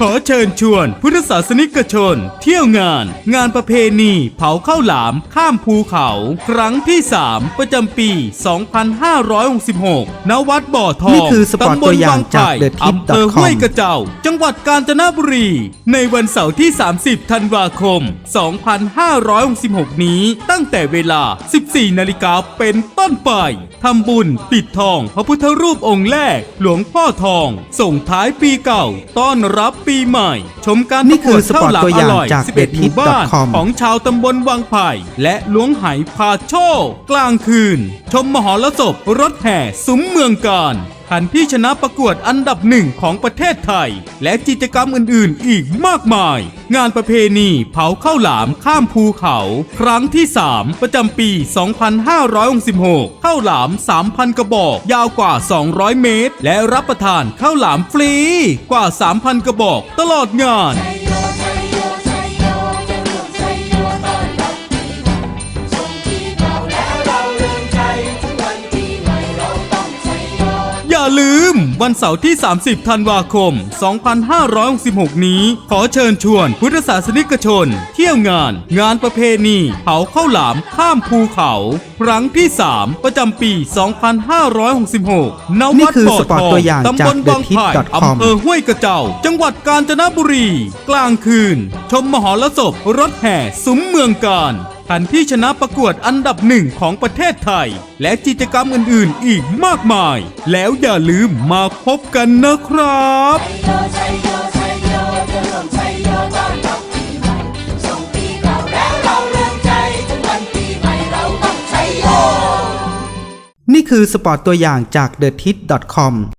ขอเชิญชวนพุทธศาสนิกชน เที่ยวงาน งานประเพณี เผาข้าวหลามข้ามภูเขา ครั้งที่ 3 ประจำปี 2566 ณ วัดบ่อทองนี่คือสปอร์ตตำบตัลวอย่าวังงจากไผ่ The Tip อำเภอ com ห้วยกระเจ้า จังหวัดกาญจนบุรี ในวันเสาร์ที่ 30 ธันวาคม 2566 นี้ ตั้งแต่เวลา 14 นาฬิกาเป็นต้นไปทำบุญปิดทอง พระพุทธรูปองค์แรก หลวงพ่อทอง ส่งท้ายปีเก่า ต้อนรับปีใหม่ ชมการนี่ประกคืวอดสปอร์ตข้าวหลามตัวออย่างร่อยจาก11หมู่บ้าน TheTip.com ของชาวตำบลวังไผ่และล้วงไหพาโชคกลางคืน ชมมหรสพรถแห่ซุ้มเมืองการ ขันที่ชนะประกวดอันดับหนึ่งของประเทศไทย และกิจกรรมอื่นๆ อีกมากมาย งานประเพณีเผาข้าวหลามข้ามภูเขา ครั้งที่ 3 ประจำปี 2566ข้าวหลาม 3,000 กระบอก ยาวกว่า 200 เมตร และรับประทานข้าวหลามฟรี กว่า 3,000 กระบอกตลอดงาน ลืม วันเสาร์ที่ 30 ธันวาคม 2566 นี้ ขอเชิญชวนพุทธศาสนิกชน เที่ยวงาน งานประเพณีเผาข้าวหลามข้ามภูเขา ครั้งที่ 3 ประจำปี 2566ณนี่วัดคือบ่อสปอร์ทตองตัวอย่างตำจาบกล The บางไผ่ Tip.com อำเภอห้วยกระเจ้า จังหวัดกาญจนบุรี กลางคืน ชมมหรสพรถแห่ซุ้มเมืองการ ขันที่ชนะประกวดอันดับหนึ่งของประเทศไทย และกิจกรรมอื่นๆ อีกมากมาย แล้วอย่าลืมมาพบกันนะครับชัยโยชัยโยชัยโยจะร่วมชัยโยต้อนรับปีใหม่ส่งปีเก่าแล้วเราเริ่มใจถึงวันปีใหม่เราต้องชัยโยนี่คือสปอร์ตตัวอย่างจาก t h e t i t c o m